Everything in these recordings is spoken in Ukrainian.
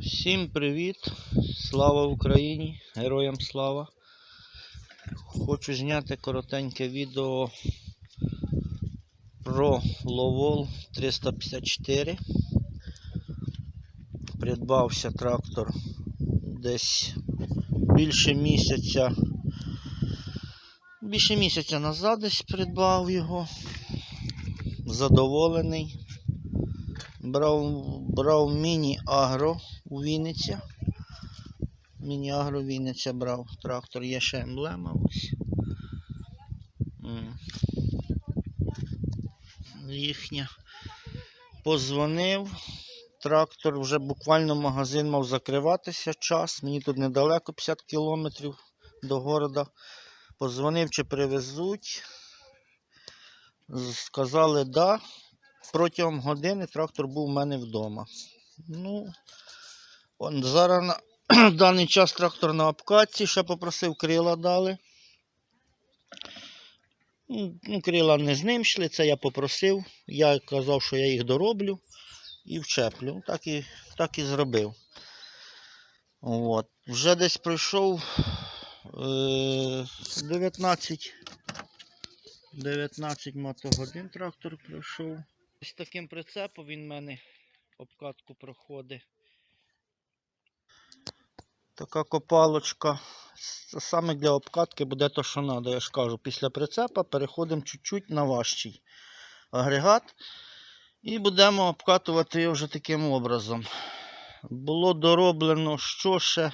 Всім привіт! Слава Україні! Героям слава! Хочу зняти коротеньке відео про Ловол 354. Придбався трактор десь більше місяця. Більше місяця назад десь придбав його. Задоволений. Брав, брав міні-агро у Вінниці. Міні-агро Вінниця брав. Трактор є ще емблема ось. Їхня. Позвонив. Трактор вже буквально магазин мав закриватися час. Мені тут недалеко 50 кілометрів до города. Позвонив, чи привезуть. Сказали, да. Протягом години трактор був у мене вдома. Ну, он зараз на даний час трактор на обкатці, ще попросив крила дали. Ну, ну, крила не з ним йшли, це я попросив. Я казав, що я їх дороблю і вчеплю. Так і, так і зробив. От. Вже десь пройшов е, 19, 19 мотогодин трактор пройшов. Ось таким прицепом він в мене обкатку проходить. Така копалочка. Саме для обкатки буде то, що треба. Я ж кажу, після прицепа переходимо чуть-чуть на важчий агрегат. І будемо обкатувати його вже таким образом. Було дороблено, що ще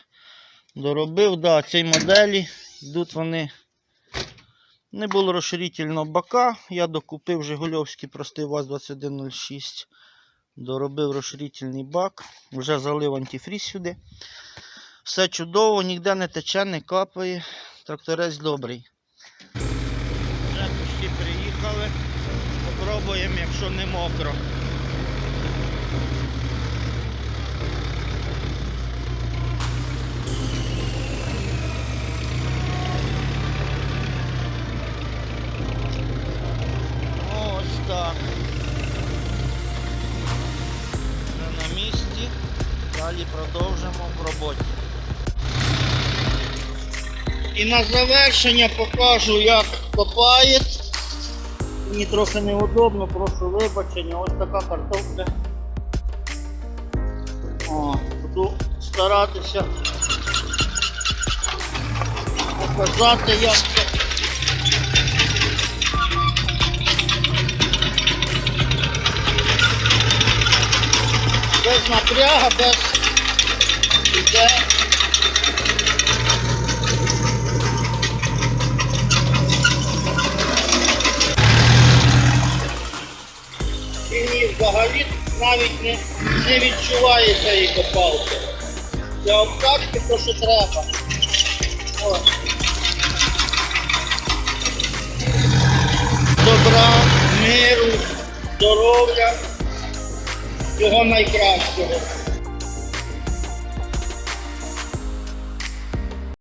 доробив. Да, цій моделі йдуть вони. Не було розширительного бака. Я докупив Жигульовський простий ВАЗ-2106. Доробив розширительний бак. Вже залив антифріз сюди. Все чудово, ніде не тече, не капає. Тракторець добрий. Вже почти приїхали. Попробуємо, якщо не мокро. Далі продовжимо в роботі. І на завершення покажу, як копає. Мені трохи неудобно, прошу вибачення. Ось така картопля. О, буду старатися показати, як це. без напряга, без іде. І взагалі навіть не, не відчуває цієї копалки. Для обкатки то, що треба. Добра, миру, здоров'я всього найкращого.